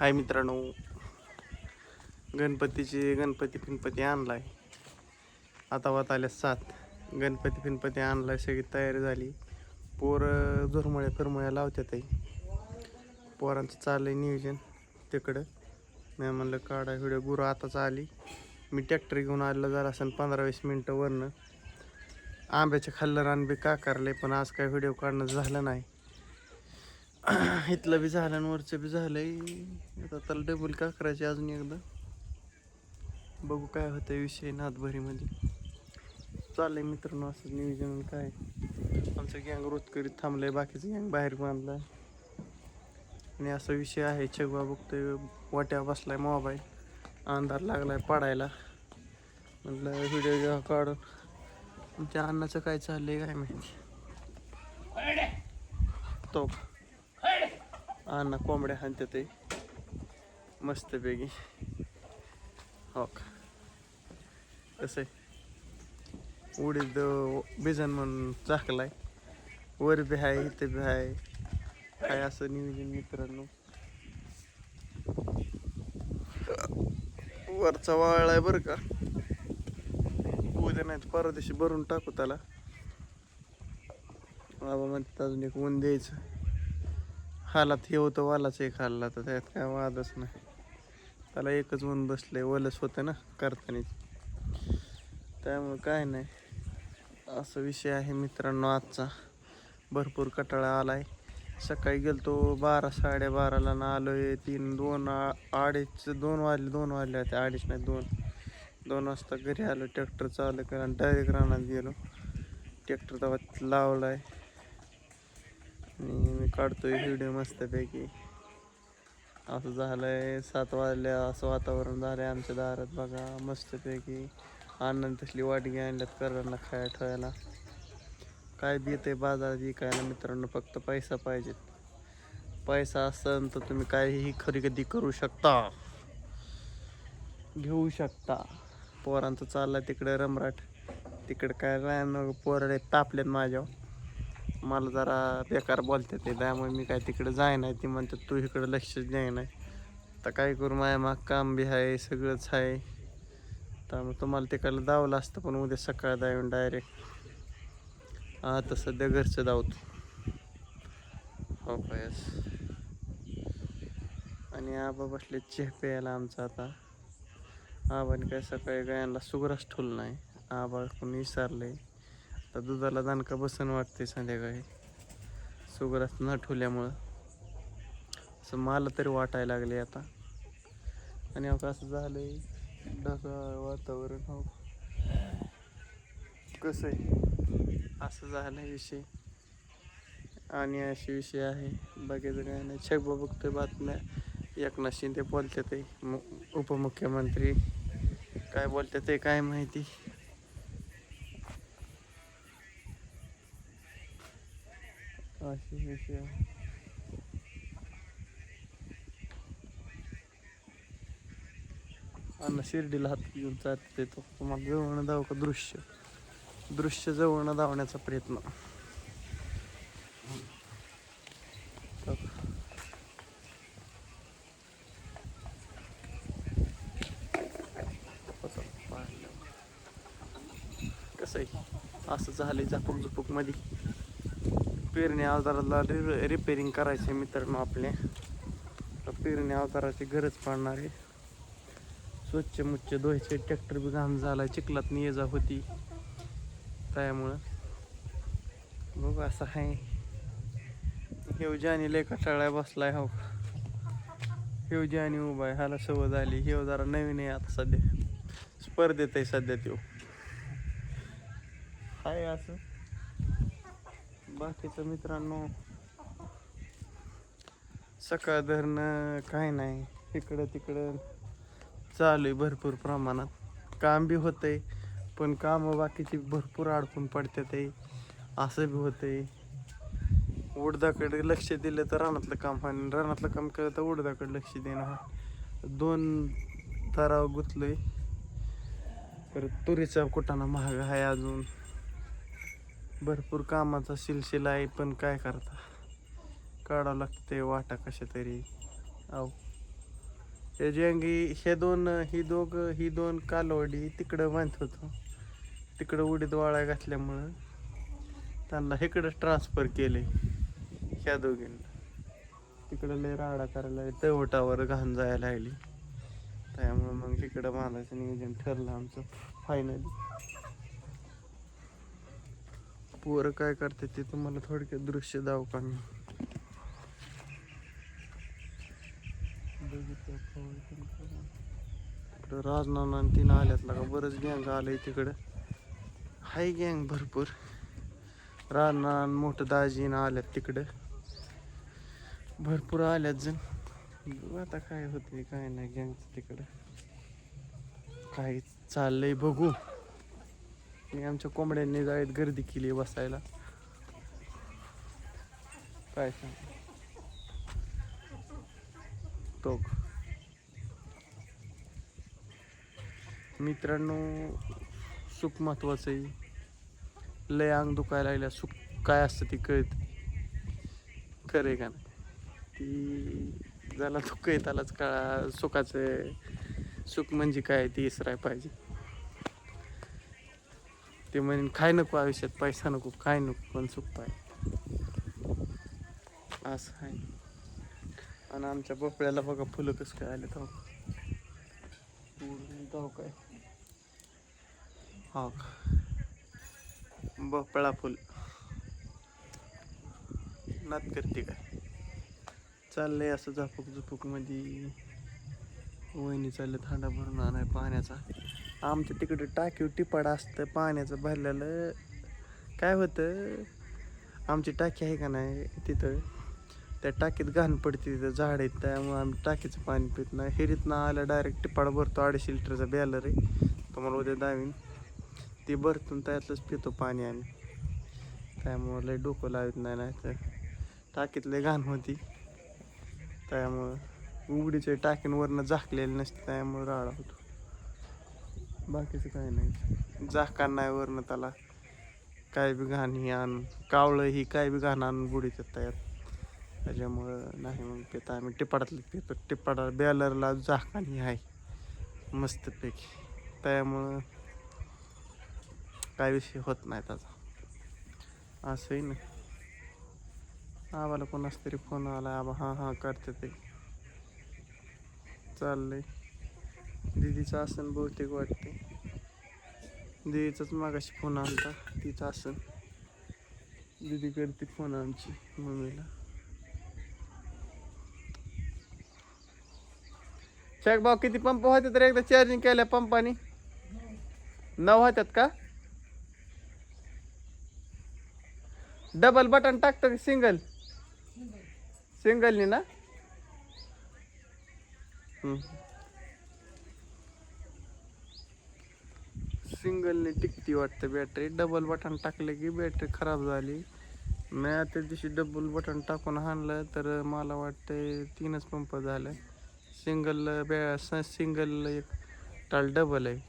हाय मित्रांनो. गणपतीची गणपती पिनपती आणलाय. आता वात आल्या सात. गणपती पिनपती आणलाय सगळी तयारी झाली. पोरं झुरमळ्या फिरमळ्या लावतात आहे पोरांचं चाललंय नियोजन तिकडं. मी म्हणलं काढा व्हिडिओ. गुरु आताच आली. मी ट्रॅक्टर घेऊन आलेलं जरा असं पंधरा वीस मिनटं वरनं. आंब्याच्या खाल्लं रान काकारले का करले पण आज काय व्हिडिओ काढणं झालं नाही. इथलं बी झालं आणि वरचं बी झालंय. आता त्याला डबल का करायचे अजून एकदा. बघू काय होतं विषय नादभरीमध्ये चाललंय मित्रांनो असं नियोजन काय. आमचं गँग रोज करीत थांबलंय बाकीचं गँग बाहेर बांधलाय. आणि असा विषय आहे चगवा बघतोय वाट्या बसलाय मोबाईल. अंधार लागलाय पडायला. म्हटलं व्हिडिओ घ्या काढून. आमच्या अन्नाचं काय चाललंय काय माहिती. तो. अण्णा कोंबड्या हाणते ते. मस्तपैकी. हो का कसं आहे उडीद बिजन म्हणून चाकलाय. वर बी आहे इथे बी आहे काय असं नियोजन मित्रांनो. वरचा वाळलाय बरं का. उद्या नाही तर भरून टाकू त्याला. बाबा म्हणतात अजून एक ऊन द्यायचं. हालात हे होतं वालाच एक हालला तर त्यात काय वादच नाही. त्याला एकच ऊन बसले वलच होतं ना करताना त्यामुळे काय नाही. असा विषय आहे मित्रांनो आजचा. भरपूर कटाळा आलाय. सकाळी गेलतो बारा साडेबाराला ना आलोय तीन दोन आ- अडीच दोन वाजले दोन वाजले होते अडीच नाही दोन. दोन वाजता घरी आलो ट्रॅक्टर चालू करा डायरेक्ट रानात गेलो. ट्रॅक्टर तेव्हा लावलाय. आणि मी काढतोय व्हिडिओ मस्तपैकी. असं झालंय सात वाजल्या असं वातावरण झालंय आमच्या दारात बघा मस्तपैकी. आनंद तसली वाटगी आणल्यात करांना खाया ठेवायला. काय बी येते बाजारात विकायला मित्रांनो फक्त पैसा पाहिजेत पैसा असेल तर तुम्ही काहीही खरेदी करू शकता. घेऊ शकता. पोरांचं चाललंय तिकडे रमराट. तिकडे काय राहणं पोरं तापलेत माझ्यावर. मला जरा बेकार बोलतात ते त्यामुळे मी काय तिकडे जाय नाही. ती म्हणतात तू इकडं लक्षच द्याय नाही तर काय करू माझ्या माग काम बी आहे सगळंच आहे त्यामुळे तुम्हाला तिकडलं दावलं असतं पण उद्या सकाळ येऊन डायरेक्ट आता सध्या घरचं धावतो. हो पायस आणि आबा बसले चेह प्यायला आमचा आता. आबाने काय सकाळी गायांना सुग्रास ठुल नाही. आबा कोणी विसरले आता दुधाला दणका बसन वाटते संध्याकाळी. सुगरच न ठेवल्यामुळं. असं मला तरी वाटायला लागले आता. आणि अहो असं झालंय ढगाळ वातावरण हो. कसं आहे असं झालं विषय. आणि असे विषय आहे. बघायचं काय नाही. छगबा बघतोय बातम्या. एकनाथ शिंदे बोलतात मु- उपमुख्यमंत्री. काय बोलतात ते काय माहिती? असे अन्न शिर्डीला हात घेऊन जात देतो तुम्हाला जवळनं धाव का दृश्य. दृश्य जवळनं धावण्याचा प्रयत्न. कसं आहे? असं झालंय झापूक झुपूकमध्ये. पेरणी अवजाराला रिपेरिंग करायचे मित्रांनो आपल्या पेरणी अवजाराची गरज पडणार आहे. स्वच्छ मुच्छ धुवायचे ट्रॅक्टर बी घाण झाला चिखलात ये जा होती. त्यामुळं. बघू असं आहे हेव जानी लय कटाळा बसलाय हो. हेव जानी उभा आहे ह्याला सवय झाली. हेव जरा नवीन आहे आता सध्या. स्पर्धेत आहे सध्या तो आहे असं. बाकीचं मित्रांनो सकाळ धरणं काय नाही. इकडं तिकडं चालू आहे भरपूर प्रमाणात. काम बी होतंय पण कामं बाकीची भरपूर अडकून पडतात आहे. असं बी होतंय. उडदाकडे लक्ष दिलं तर रानातलं काम आणि रानातलं काम केलं तर उडदाकडे लक्ष देणं दोन तराव गुतलोय. परत तुरीचा कुटाणा महाग आहे अजून. भरपूर कामाचा सिलसिला आहे पण काय करता? काढावं लागते वाटा कशा तरी अहो हे जेंगी हे दोन ही दोघ ही दोन कालवडी तिकडं बांधत होतो. तिकडं उडीत वाळा घातल्यामुळं त्यांना इकडं ट्रान्सफर केले. ह्या दोघींना. तिकडं लय राडा करायला तवटावर घाण जायला लागली. त्यामुळे मग इकडं बांधायचं नियोजन ठरलं आमचं फायनली पोरं काय करते ते तुम्हाला थोडक्यात दृश्य दाव का मी बघितलं हो राजनाना तीन आल्यात लागा बरंच गँग आलंय तिकडं. हाय गँग भरपूर. राजनान मोठं दाजीनं आल्यात तिकडं. भरपूर आल्यात जण. बघू आता काय होते काय नाही गँगचं तिकडं. काय चाललंय बघू. आणि आमच्या कोंबड्यांनी जाळीत गर्दी केली बसायला. काय सांग? तो मित्रांनो सुख महत्वाचं आहे. लय अंग दुखायला लागल्या. सुख काय असतं ती कळत खरे का नाही? ती ज्याला दुःख येत त्यालाच कळा. सुखाचं सुख म्हणजे काय? ते इसराय पाहिजे. ते म्हणेन काय नको आयुष्यात पैसा नको काय नको पण सुख पाय. असं आहे. आणि आमच्या भोपळ्याला बघा फुलं कसं काय आले तो तो काय. हो का? भोपळा फुल. नात करते काय? चाललंय असं झपूक झुपूकमध्ये वहिनी चाललं थांडा भरून आणाय पाण्याचा. आमच्या तिकडे टाकी टिपाड असतं पाण्याचं भरलेलं. काय होतं आमची टाकी आहे का नाही तिथं? त्या टाकीत घाण पडते तिथं झाड आहेत त्यामुळे आम्ही टाकीचं पाणी पित नाही. हिरीतनं आलं डायरेक्ट टिपाड भरतो अडीचशे लिटरचा बॅलर आहे. तुम्हाला उद्या दावीन. ती भरतून त्यातलंच पितो पाणी आम्ही. त्यामुळं लय डोकं लावत नाही नाही तर टाकीत लय घाण होती. त्यामुळं उघडीच्या टाकींवरनं झाकलेलं नसते त्यामुळं राडा होतो. बाकीचं काही नाही. झाकान नाही वरनं त्याला. काय बी घाण ही आण कावळं ही काय बी घाण आणून बुडीत तयार. त्याच्यामुळं नाही मग पिता आम्ही टिपाडातलं पितो. टिपाडा बॅलरला झाकान ही आहे. मस्तपैकी. त्यामुळं काय विषय होत नाही त्याचा. असंही ना. आम्हाला कोणाच तरी फोन आला आबा हां हां करते ते. चाललंय. दीदीचं आसन बहुतेक वाटते दीदीचाच मागाशी फोन आणता तिचं आसन. दीदी करते फोन आमची मम्मीला. शेख भाऊ किती पंप होते तर एकदा चार्जिंग केल्या पंपानी नऊ होत्यात का? डबल बटन टाकतं सिंगल सिंगलनी ना सिंगलने टिकती वाटतं बॅटरी. डबल बटन टाकलं की बॅटरी खराब झाली. मी त्या दिवशी डबल बटन टाकून आणलं तर मला वाटतं तीनच पंप झालं. सिंगल बॅ सिंगल एक टाल डबल आहे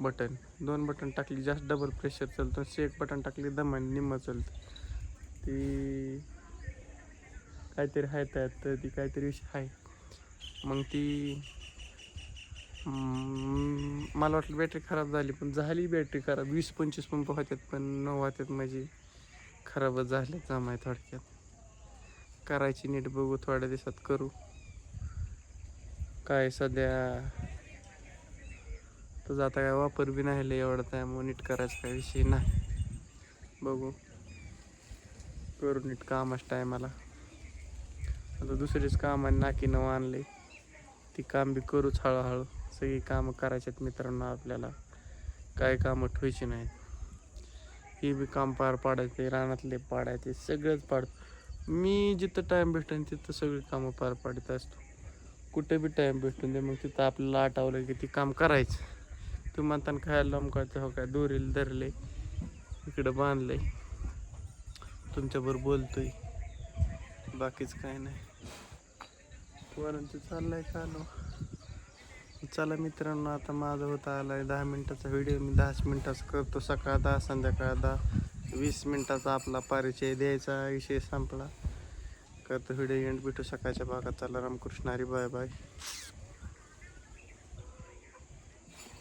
बटन दोन बटन टाकली जास्त डबल प्रेशर चालतं. से एक बटन टाकली दमन निम्म चालतं. ती काहीतरी आहे त्यात ती काहीतरी विषय आहे मग ती मला वाटलं बॅटरी खराब झाली पण झाली बॅटरी खराब. वीस पंचवीस पंप होत्यात पण नऊ होत्यात म्हणजे माझी खराबच झाले जमाय थोडक्यात. करायची नीट बघू थोड्या दिवसात करू. काय सध्या? तुझा आता काय वापर बी नाही लय एवढा त्यामुळे नीट करायचा काय विषय नाही. बघू. करू नीट कामाच टायमाला आता दुसरेच कामाने नाकी नवं आणले ती काम बी करूच हळूहळू. सगळी कामं करायच्यात मित्रांनो आपल्याला. काय कामं ठेवायची नाहीत हे बी काम पार पाडायचे रानातले पाडायचे सगळंच पाड. मी जिथं टाईम भेटेन तिथं सगळी कामं पार पाडत असतो. कुठे बी टाईम भेटून दे मग तिथं आपल्याला आठवलं की ती काम करायचं. तू म्हणताना खायला लमकायचं हो काय दोरीला धरले इकडं बांधले तुमच्याबरोबर बोलतोय. बाकीच काय नाही. पोरांचं चाललंय चालू चला मित्रांनो आता माझा होता आहे दहा मिनटाचा व्हिडिओ मी दहाच मिनिटाचा करतो सकाळ दहा संध्याकाळ दहा. वीस मिनटाचा आपला परिचय द्यायचा विषय संपला. करतो व्हिडिओ एंड भेटू सकाळच्या भागात. चला रामकृष्ण हरी बाय बाय.